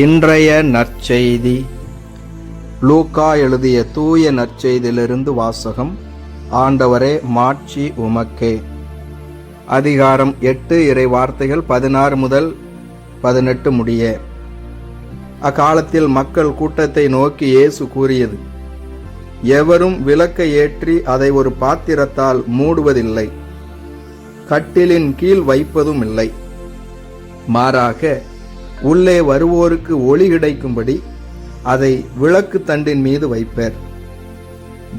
இன்றைய நற்செய்தி. லூக்கா எழுதிய தூய நற்செய்தியிலிருந்து வாசகம் ஆண்டவரே மாட்சி உமக்கே. அதிகாரம் எட்டு இறை வார்த்தைகள் பதினாறு முதல் பதினெட்டு முடிய. அக்காலத்தில் மக்கள் கூட்டத்தை நோக்கி இயேசு கூறியது எவரும் விளக்கை ஏற்றி அதை ஒரு பாத்திரத்தால் மூடுவதில்லை. கட்டிலின் கீழ் வைப்பதும் இல்லை. மாறாக உள்ளே வருவோருக்கு ஒளி கிடைக்கும்படி அதை விளக்கு தண்டின் மீது வைப்பர்.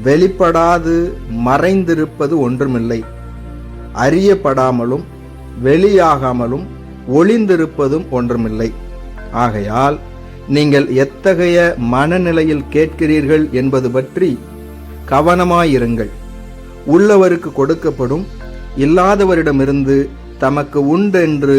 வெளிப்படாது மறைந்திருப்பது ஒன்றுமில்லை. அறியப்படாமலும் வெளியாகாமலும் ஒளிந்திருப்பதும் ஒன்றுமில்லை. ஆகையால் நீங்கள் எத்தகைய மனநிலையில் கேட்கிறீர்கள் என்பது பற்றி கவனமாயிருங்கள். உள்ளவருக்கு கொடுக்கப்படும் இல்லாதவரிடமிருந்து தமக்கு உண்டென்று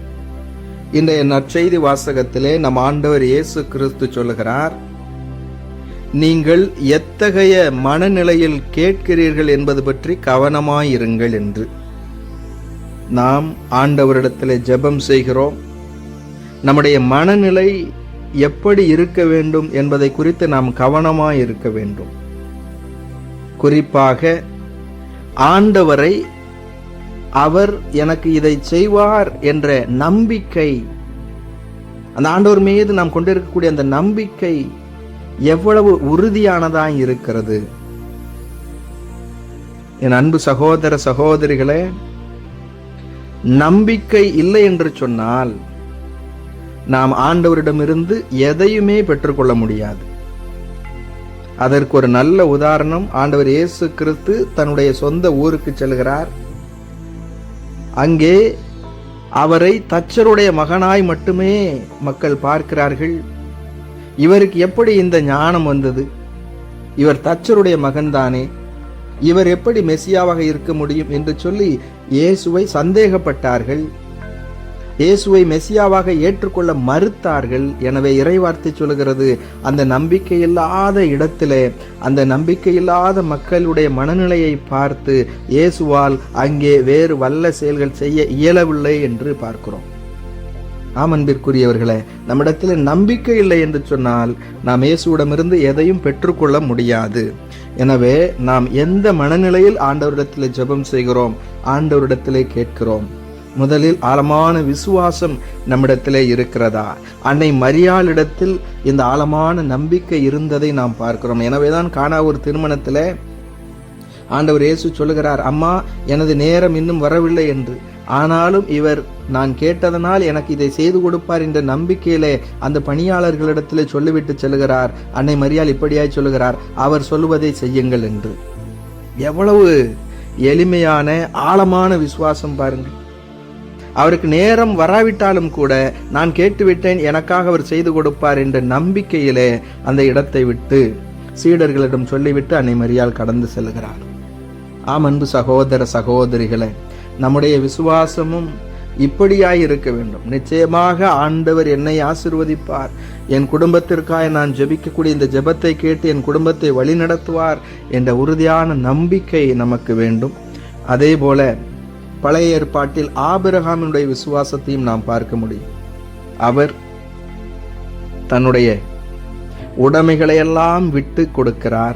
இன்றைய நற்செய்தி வாசகத்திலே நம் ஆண்டவர் இயேசு கிறிஸ்து சொல்லுகிறார் நீங்கள் எத்தகைய மனநிலையில் கேட்கிறீர்கள் என்பது பற்றி கவனமாயிருங்கள் என்று. நாம் ஆண்டவரிடத்தில் ஜெபம் செய்கிறோம். நம்முடைய மனநிலை எப்படி இருக்க வேண்டும் என்பதை குறித்து நாம் கவனமாய் இருக்க வேண்டும். குறிப்பாக ஆண்டவரை அவர் எனக்கு இதை செய்வார் என்ற நம்பிக்கை. அந்த ஆண்டவர் மீது நாம் கொண்டிருக்கக்கூடிய அந்த நம்பிக்கை எவ்வளவு உறுதியானதாய் இருக்கிறது. என் அன்பு சகோதர சகோதரிகளே நம்பிக்கை இல்லை என்று சொன்னால் நாம் ஆண்டவரிடமிருந்து எதையுமே பெற்றுக்கொள்ள முடியாது. அதற்கு ஒரு நல்ல உதாரணம் ஆண்டவர் இயேசு கிறிஸ்து தன்னுடைய சொந்த ஊருக்கு செல்கிறார். அங்கே அவரை தச்சருடைய மகனாய் மட்டுமே மக்கள் பார்க்கிறார்கள். இவருக்கு எப்படி இந்த ஞானம் வந்தது? இவர் தச்சருடைய மகன்தானே? இவர் எப்படி மெசியாவாக இருக்க முடியும் என்று சொல்லி இயேசுவை சந்தேகப்பட்டார்கள். இயேசுவை மெசியாவாக ஏற்றுக்கொள்ள மறுத்தார்கள். எனவே இறைவார்த்தை சொல்கிறது அந்த நம்பிக்கையில்லாத இடத்திலே அந்த நம்பிக்கை இல்லாத மக்களுடைய மனநிலையை பார்த்து இயேசுவால் அங்கே வேறு வல்ல செயல்கள் செய்ய இயலவில்லை என்று பார்க்கிறோம். ஆம் அன்பிற்குரியவர்களே நம்மிடத்தில் நம்பிக்கை இல்லை என்று சொன்னால் நாம் இயேசுவிடமிருந்து எதையும் பெற்றுக்கொள்ள முடியாது. எனவே நாம் எந்த மனநிலையில் ஆண்டவரிடத்தில் ஜெபம் செய்கிறோம் ஆண்டவரிடத்திலே கேட்கிறோம். முதலில் ஆழமான விசுவாசம் நம்மிடத்திலே இருக்கிறதா? அன்னை மரியாளிடத்தில் இந்த ஆழமான நம்பிக்கை இருந்ததை நாம் பார்க்கிறோம். எனவேதான் காணா ஒரு திருமணத்தில் ஆண்டவர் இயேசு சொல்லுகிறார் அம்மா எனது நேரம் இன்னும் வரவில்லை என்று. ஆனாலும் இவர் நான் கேட்டதனால் எனக்கு இதை செய்து கொடுப்பார் என்ற நம்பிக்கையிலே அந்த பணியாளர்களிடத்திலே சொல்லிவிட்டு செல்கிறார் அன்னை மரியாள் இப்படியாய் சொல்லுகிறார் அவர் சொல்லுவதை செய்யுங்கள் என்று. எவ்வளவு எளிமையான ஆழமான விசுவாசம் பாருங்கள். அவருக்கு நேரம் வராவிட்டாலும் கூட நான் கேட்டுவிட்டேன் எனக்காக அவர் செய்து கொடுப்பார் என்ற நம்பிக்கையிலே அந்த இடத்தை விட்டு சீடர்களிடம் சொல்லிவிட்டு அன்னை மரியால் கடந்து செல்கிறார். ஆம் அன்பு சகோதர சகோதரிகளே நம்முடைய விசுவாசமும் இப்படியாய் இருக்க வேண்டும். நிச்சயமாக ஆண்டவர் என்னை ஆசிர்வதிப்பார். என் குடும்பத்திற்காக நான் ஜெபிக்கக்கூடிய இந்த ஜெபத்தை கேட்டு என் குடும்பத்தை வழிநடத்துவார் என்ற உறுதியான நம்பிக்கை நமக்கு வேண்டும். அதே போல பழைய ஏற்பாட்டில் ஆபிரகாமினுடைய விசுவாசத்தையும் நாம் பார்க்க முடியும். அவர் தன்னுடைய உடைமைகளையெல்லாம் விட்டு கொடுக்கிறார்.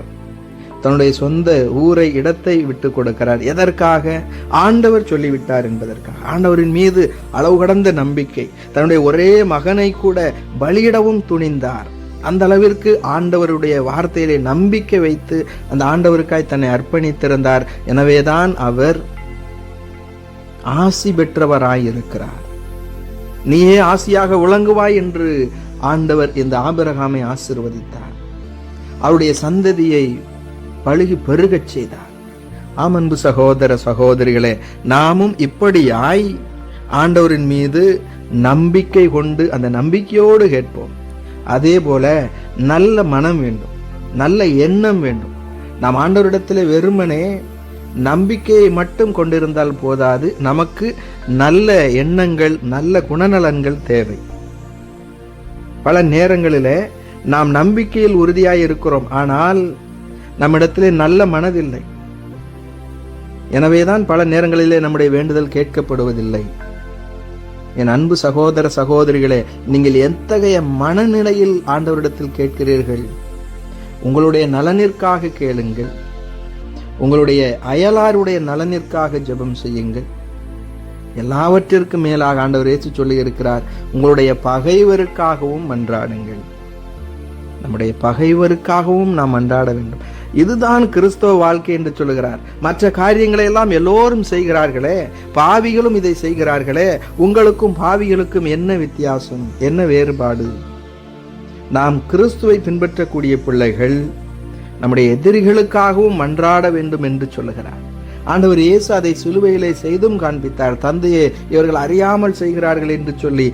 தன்னுடைய சொந்த ஊரை இடத்தை விட்டு கொடுக்கிறார். எதற்காக? ஆண்டவர் சொல்லிவிட்டார் என்பதற்காக. ஆண்டவரின் மீது அளவு கடந்த நம்பிக்கை. தன்னுடைய ஒரே மகனை கூட பலியிடவும் துணிந்தார். அந்த அளவிற்கு ஆண்டவருடைய வார்த்தையிலே நம்பிக்கை வைத்து அந்த ஆண்டவருக்காய் தன்னை அர்ப்பணித்திருந்தார். எனவேதான் அவர் ஆசி பெற்றவராயிருக்கிறார். நீயே ஆசியாக விளங்குவாய் என்று ஆண்டவர் இந்த ஆபிரகாமை ஆசிர்வதித்தார். அவருடைய சந்ததியை பழுகி பெருகச் செய்தார். ஆமன்பு சகோதர சகோதரிகளே நாமும் இப்படியாய் ஆண்டவரின் மீது நம்பிக்கை கொண்டு அந்த நம்பிக்கையோடு கேட்போம். அதே போல நல்ல மனம் வேண்டும் நல்ல எண்ணம் வேண்டும். நாம் ஆண்டவரிடத்தில் வெறுமனே நம்பிக்கையை மட்டும் கொண்டிருந்தால் போதாது. நமக்கு நல்ல எண்ணங்கள் நல்ல குணநலன்கள் தேவை. பல நேரங்களில் நாம் நம்பிக்கையில் உறுதியாக இருக்கிறோம். ஆனால் நம்மிடத்திலே நல்ல மனதில்லை. எனவேதான் பல நேரங்களிலே நம்முடைய வேண்டுதல் கேட்கப்படுவதில்லை. என் அன்பு சகோதர சகோதரிகளே நீங்கள் எத்தகைய மனநிலையில் ஆண்டவரிடத்தில் கேட்கிறீர்கள்? உங்களுடைய நலனிற்காக கேளுங்கள். உங்களுடைய அயலாருடைய நலனிற்காக ஜெபம் செய்யுங்கள். எல்லாவற்றிற்கும் மேலாக ஆண்டவர் இயேசு சொல்லி இருக்கிறார் உங்களுடைய பகைவருக்காகவும் மன்றாடுங்கள். நம்முடைய பகைவருக்காகவும் நாம் மன்றாட வேண்டும். இதுதான் கிறிஸ்தவ வாழ்க்கை என்று சொல்லுகிறார். மற்ற காரியங்களை எல்லாம் எல்லோரும் செய்கிறார்களே பாவிகளும் இதை செய்கிறார்களே உங்களுக்கும் பாவிகளுக்கும் என்ன வித்தியாசம் என்ன வேறுபாடு? நாம் கிறிஸ்துவை பின்பற்றக்கூடிய பிள்ளைகள் நம்முடைய எதிரிகளுக்காகவும் மன்றாட வேண்டும் என்று சொல்லுகிறார். ஆண்டவர் இயேசு அதை சிலுவையிலே செய்தும் காண்பித்தார். தந்தையை இவர்கள் அறியாமல் செய்கிறார்கள் என்று சொல்லி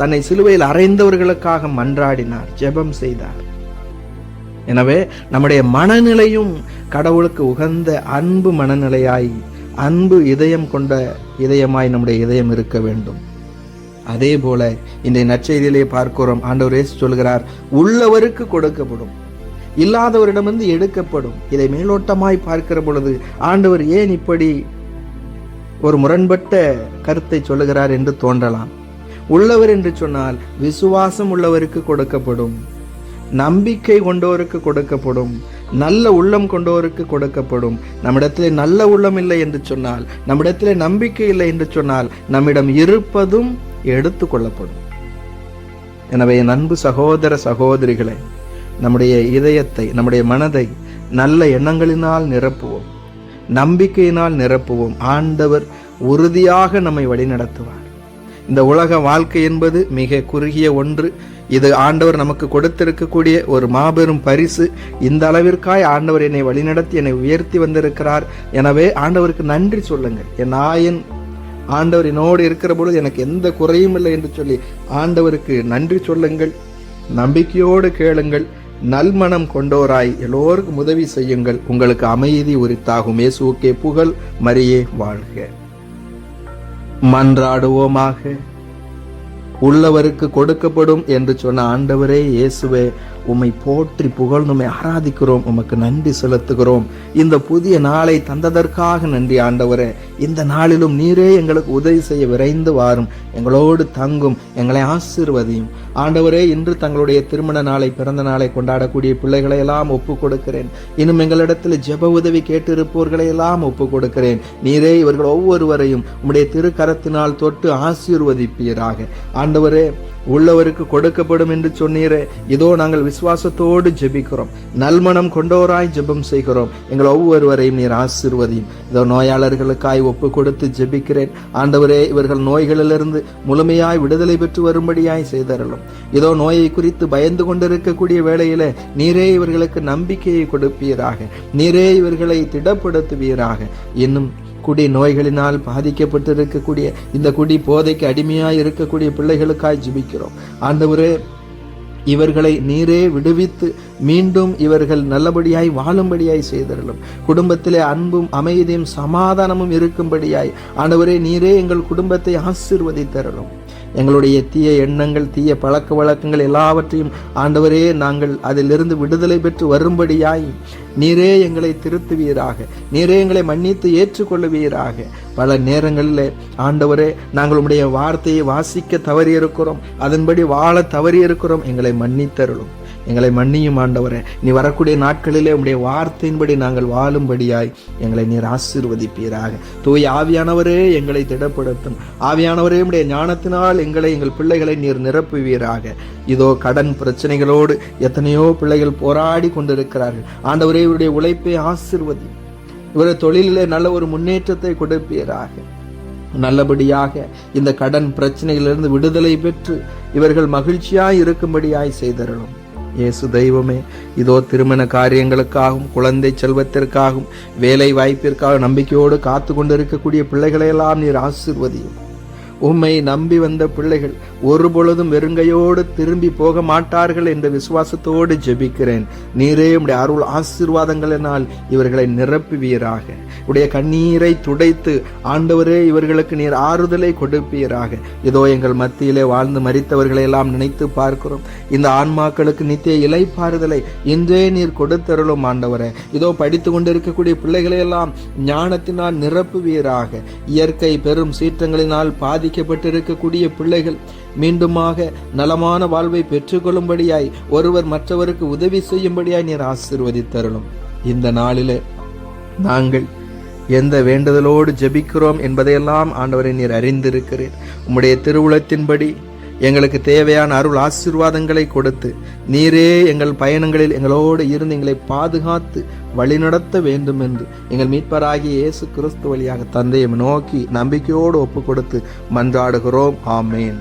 தன்னை சிலுவையில் அறைந்தவர்களுக்காக மன்றாடினார் ஜெபம் செய்தார். எனவே நம்முடைய மனநிலையும் கடவுளுக்கு உகந்த அன்பு மனநிலையாய் அன்பு இதயம் கொண்ட இதயமாய் நம்முடைய இதயம் இருக்க வேண்டும். அதே போல இன்றைய நற்செய்தியிலே பார்க்கிறோம் ஆண்டவர் இயேசு சொல்கிறார் உள்ளவருக்கு கொடுக்கப்படும். இல்லாதவரிடமிருந்து எடுக்கப்படும். இதை மேலோட்டமாய் பார்க்கிற பொழுது ஆண்டவர் ஏன் இப்படி ஒரு முரண்பட்ட கருத்தை சொல்லுகிறார் என்று தோன்றலாம். உள்ளவர் என்று சொன்னால் விசுவாசம் உள்ளவருக்கு கொடுக்கப்படும். நம்பிக்கை கொண்டோருக்கு கொடுக்கப்படும். நல்ல உள்ளம் கொண்டோருக்கு கொடுக்கப்படும். நம்மிடத்திலே நல்ல உள்ளம் இல்லை என்று சொன்னால் நம்மிடத்திலே நம்பிக்கை இல்லை என்று சொன்னால் நம்மிடம் இருப்பதும் எடுத்து கொள்ளப்படும். எனவே என் அன்பு சகோதர சகோதரிகளே நம்முடைய இதயத்தை நம்முடைய மனதை நல்ல எண்ணங்களினால் நிரப்புவோம். நம்பிக்கையினால் நிரப்புவோம். ஆண்டவர் உறுதியாக நம்மை வழிநடத்துவார். இந்த உலக வாழ்க்கை என்பது மிக குறுகிய ஒன்று. இது ஆண்டவர் நமக்கு கொடுத்திருக்கக்கூடிய ஒரு மாபெரும் பரிசு. இந்த அளவிற்காய் ஆண்டவர் என்னை வழிநடத்தி என்னை உயர்த்தி வந்திருக்கிறார். எனவே ஆண்டவருக்கு நன்றி சொல்லுங்கள். என் ஆயன் ஆண்டவர் என்னோடு இருக்கிற பொழுது எனக்கு எந்த குறையும் இல்லை என்று சொல்லி ஆண்டவருக்கு நன்றி சொல்லுங்கள். நம்பிக்கையோடு கேளுங்கள். நல்மனம் கொண்டோராய் எல்லோருக்கும் உதவி செய்யுங்கள். உங்களுக்கு அமைதி உரித்தாகும். இயேசுக்கே புகழ் மரியே வாழ்க. மன்றாடுவோமாக. உள்ளவருக்கு கொடுக்கப்படும் என்று சொன்ன ஆண்டவரே இயேசுவே உம்மை போற்றி புகழ் உம்மை ஆராதிக்கிறோம். உமக்கு நன்றி செலுத்துகிறோம். இந்த புதிய நாளை தந்ததற்காக நன்றி ஆண்டவரே. இந்த நாளிலும் நீரே எங்களுக்கு உதவி செய்ய விரைந்து வாரும். எங்களோடு தங்கும் எங்களை ஆசீர்வதியும். ஆண்டவரே இன்று தங்களுடைய திருமண நாளை பிறந்த நாளை கொண்டாடக்கூடிய பிள்ளைகளை எல்லாம் ஒப்பு கொடுக்கிறேன் இன்னும் எங்களிடத்தில் ஜெப உதவி கேட்டிருப்பவர்களை எல்லாம் ஒப்பு கொடுக்கிறேன் நீரே இவர்கள் ஒவ்வொருவரையும் உம்முடைய திருக்கரத்தினால் தொட்டு ஆசீர்வதிப்பீராக. ஆண்டவரே உள்ளவருக்கு கொடுக்கப்படும் என்று சொன்னீரே இதோ நாங்கள் விசுவாசத்தோடு ஜெபிக்கிறோம். நல்மணம் கொண்டோராய் ஜெபம் செய்கிறோம். எங்கள் ஒவ்வொருவரையும் நீர் ஆசிர்வதியும். இதோ நோயாளர்களுக்காய் ஒப்பு கொடுத்து ஜெபிக்கிறேன். ஆண்டவரே இவர்கள் நோய்களிலிருந்து முழுமையாய் விடுதலை பெற்று வரும்படியாய் செய்தரலும் இதோ நோயை குறித்து பயந்து கொண்டிருக்கக்கூடிய வேளையில நீரே இவர்களுக்கு நம்பிக்கையை கொடுப்பீராக. நீரே இவர்களை திடப்படுத்துவீராக. இன்னும் குடி நோய்களினால் பாதிக்கப்பட்டிருக்கக்கூடிய இந்த குடி போதைக்கு அடிமையாய் இருக்கக்கூடிய பிள்ளைகளுக்காய் ஜிபிக்கிறோம். ஆண்டவரே இவர்களை நீரே விடுவித்து மீண்டும் இவர்கள் நல்லபடியாய் வாழும்படியாய் செய்தர்களும் குடும்பத்திலே அன்பும் அமைதியும் சமாதானமும் இருக்கும்படியாய். ஆண்டவரே நீரே எங்கள் குடும்பத்தை ஆசீர்வதித்தரலும். எங்களுடைய தீய எண்ணங்கள் தீய பழக்க வழக்கங்கள் எல்லாவற்றையும் ஆண்டவரே நாங்கள் அதிலிருந்து விடுதலை பெற்று வரும்படியாய் நீரே எங்களை திருத்துவீராக. நீரே எங்களை மன்னித்து ஏற்றுக்கொள்ளுவீராக. பல நேரங்களில் ஆண்டவரே நாங்கள் உம்முடைய வார்த்தையை வாசிக்க தவறியிருக்கிறோம். அதன்படி வாழ தவறியிருக்கிறோம். எங்களை மன்னித்தருளும். எங்களை மன்னியும் ஆண்டவரே. நீ வரக்கூடிய நாட்களிலே உம்முடைய வார்த்தையின்படி நாங்கள் வாழும்படியாய் எங்களை நீர் ஆசீர்வதிப்பீராக. தூய் ஆவியானவரே எங்களை திடப்படுத்தும். ஆவியானவரே உடைய ஞானத்தினால் எங்களை எங்கள் பிள்ளைகளை நீர் நிரப்புவீராக. இதோ கடன் பிரச்சனைகளோடு எத்தனையோ பிள்ளைகள் போராடி கொண்டிருக்கிறார்கள். ஆண்டவரே இவருடைய உழைப்பை ஆசிர்வதி. இவருடைய தொழிலிலே நல்ல ஒரு முன்னேற்றத்தை கொடுப்பீராக. நல்லபடியாக இந்த கடன் பிரச்சனைகளிலிருந்து விடுதலை பெற்று இவர்கள் மகிழ்ச்சியாய் இருக்கும்படியாய் செய்தரலும் இயேசு தெய்வமே இதோ திருமண காரியங்களுக்காகவும் குழந்தை செல்வத்திற்காகவும் வேலை வாய்ப்பிற்காக நம்பிக்கையோடு காத்து கொண்டிருக்கக்கூடிய பிள்ளைகளையெல்லாம் நீர் ஆசிர்வதியும். உம்மை நம்பி வந்த பிள்ளைகள் ஒரு பொழுதும் வெறுங்கையோடு திரும்பி போக மாட்டார்கள் என்ற விசுவாசத்தோடு ஜெபிக்கிறேன். நீரே உடைய அருள் ஆசீர்வாதங்களினால் இவர்களை நிரப்புவீராக. உடைய கண்ணீரை துடைத்து ஆண்டவரே இவர்களுக்கு நீர் ஆறுதலை கொடுப்பீராக. இதோ எங்கள் மத்தியிலே வாழ்ந்து மறித்தவர்களை எல்லாம் நினைத்து பார்க்கிறோம். இந்த ஆன்மாக்களுக்கு நித்திய இலைப்பாறுதலை இன்றே நீர் கொடுத்தருளும் ஆண்டவரே. இதோ படித்து கொண்டிருக்கக்கூடிய பிள்ளைகளை எல்லாம் ஞானத்தினால் நிரப்புவீராக. இயற்கை பெரும் சீற்றங்களினால் பாதி பாதிக்கப்பட்டிருக்கக்கூடிய பிள்ளைகள். மீண்டுமாக நலமான வாழ்வை பெற்றுக்கொள்ளும்படியாய் ஒருவர் மற்றவருக்கு உதவி செய்யும்படியாய் நீர் ஆசிர்வதித்தருளும். இந்த நாளிலே நாங்கள் எந்த வேண்டுதலோடு ஜெபிக்கிறோம் என்பதையெல்லாம் ஆண்டவரை நீர் அறிந்திருக்கிறேன் உம்முடைய திருவுளத்தின்படி எங்களுக்கு தேவையான அருள் ஆசீர்வாதங்களை கொடுத்து நீரே எங்கள் பயணங்களில் எங்களோடு இருந்து எங்களை பாதுகாத்து வழிநடத்த வேண்டும் என்று எங்கள் மீட்பராகிய இயேசு கிறிஸ்து வழியாக தந்தையை நோக்கி நம்பிக்கையோடு ஒப்பு கொடுத்து மன்றாடுகிறோம். ஆமேன்.